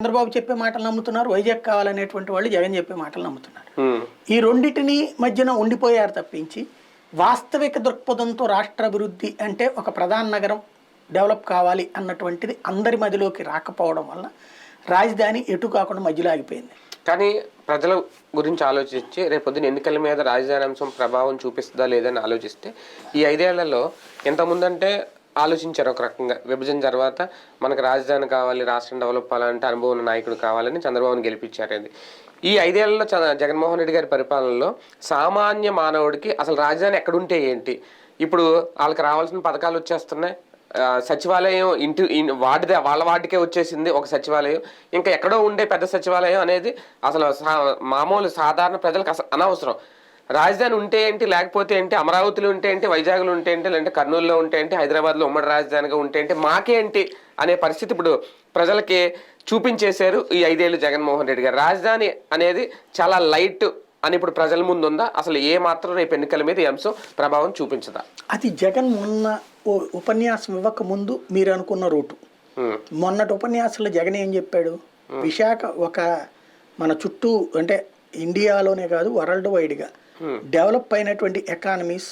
చంద్రబాబు చెప్పే మాటలు నమ్ముతున్నారు వైజాగ్ కావాలనేటువంటి వాళ్ళు జగన్ చెప్పే మాటలు నమ్ముతున్నారు. ఈ రెండింటిని మధ్యన ఉండిపోయారు తప్పించి వాస్తవిక దృక్పథంతో రాష్ట్ర అభివృద్ధి అంటే ఒక ప్రధాన నగరం డెవలప్ కావాలి అన్నటువంటిది అందరి మదిలోకి రాకపోవడం వల్ల రాజధాని ఎటు కాకుండా మధ్యలో ఆగిపోయింది. కానీ ప్రజల గురించి ఆలోచించి రేపొద్దున ఎన్నికల మీద రాజధాని అంశం ప్రభావం చూపిస్తుందా లేదని ఆలోచిస్తే ఈ ఐదేళ్ళలో ఎంతముందంటే ఆలోచించారు ఒక రకంగా. విభజన తర్వాత మనకు రాజధాని కావాలి రాష్ట్రం డెవలప్ అవ్వాలంటే అనుభవం ఉన్న నాయకుడు కావాలని చంద్రబాబుని గెలిపించారు అది. ఈ ఐదేళ్ళలో జగన్మోహన్ రెడ్డి గారి పరిపాలనలో సామాన్య మానవుడికి అసలు రాజధాని ఎక్కడుంటే ఏంటి? ఇప్పుడు వాళ్ళకి రావాల్సిన పథకాలు వచ్చేస్తున్నాయి. సచివాలయం ఇంటి వాటిదే వాడిదే వాళ్ళ వాటికే వచ్చేసింది ఒక సచివాలయం. ఇంకా ఎక్కడో ఉండే పెద్ద సచివాలయం అనేది అసలు సా- మామూలు సాధారణ ప్రజలకు అసలు అనవసరం. రాజధాని ఉంటే ఏంటి లేకపోతే ఏంటి అమరావతిలో ఉంటే ఏంటి వైజాగ్లో ఉంటే ఏంటి లేదంటే కర్నూలులో ఉంటే ఏంటి హైదరాబాద్లో ఉమ్మడి రాజధానిగా ఉంటే ఏంటి మాకేంటి అనే పరిస్థితి ఇప్పుడు ప్రజలకి చూపించేశారు ఈ ఐదేళ్ళు జగన్మోహన్ రెడ్డి గారు. రాజధాని అనేది చాలా లైట్ అని ఇప్పుడు ప్రజల ముందు ఉందా? అసలు ఏ మాత్రం రేపు ఎన్నికల మీద ఈ అంశం ప్రభావం చూపించదా? అది జగన్ మొన్న ఉపన్యాసం ఇవ్వక ముందు మీరు అనుకున్న రూటు. మొన్నటి ఉపన్యాసంలో జగన్ ఏం చెప్పాడు? విశాఖ ఒక మన చుట్టూ అంటే ఇండియాలోనే కాదు వరల్డ్ వైడ్గా డెవలప్ అయినటువంటి ఎకానమీస్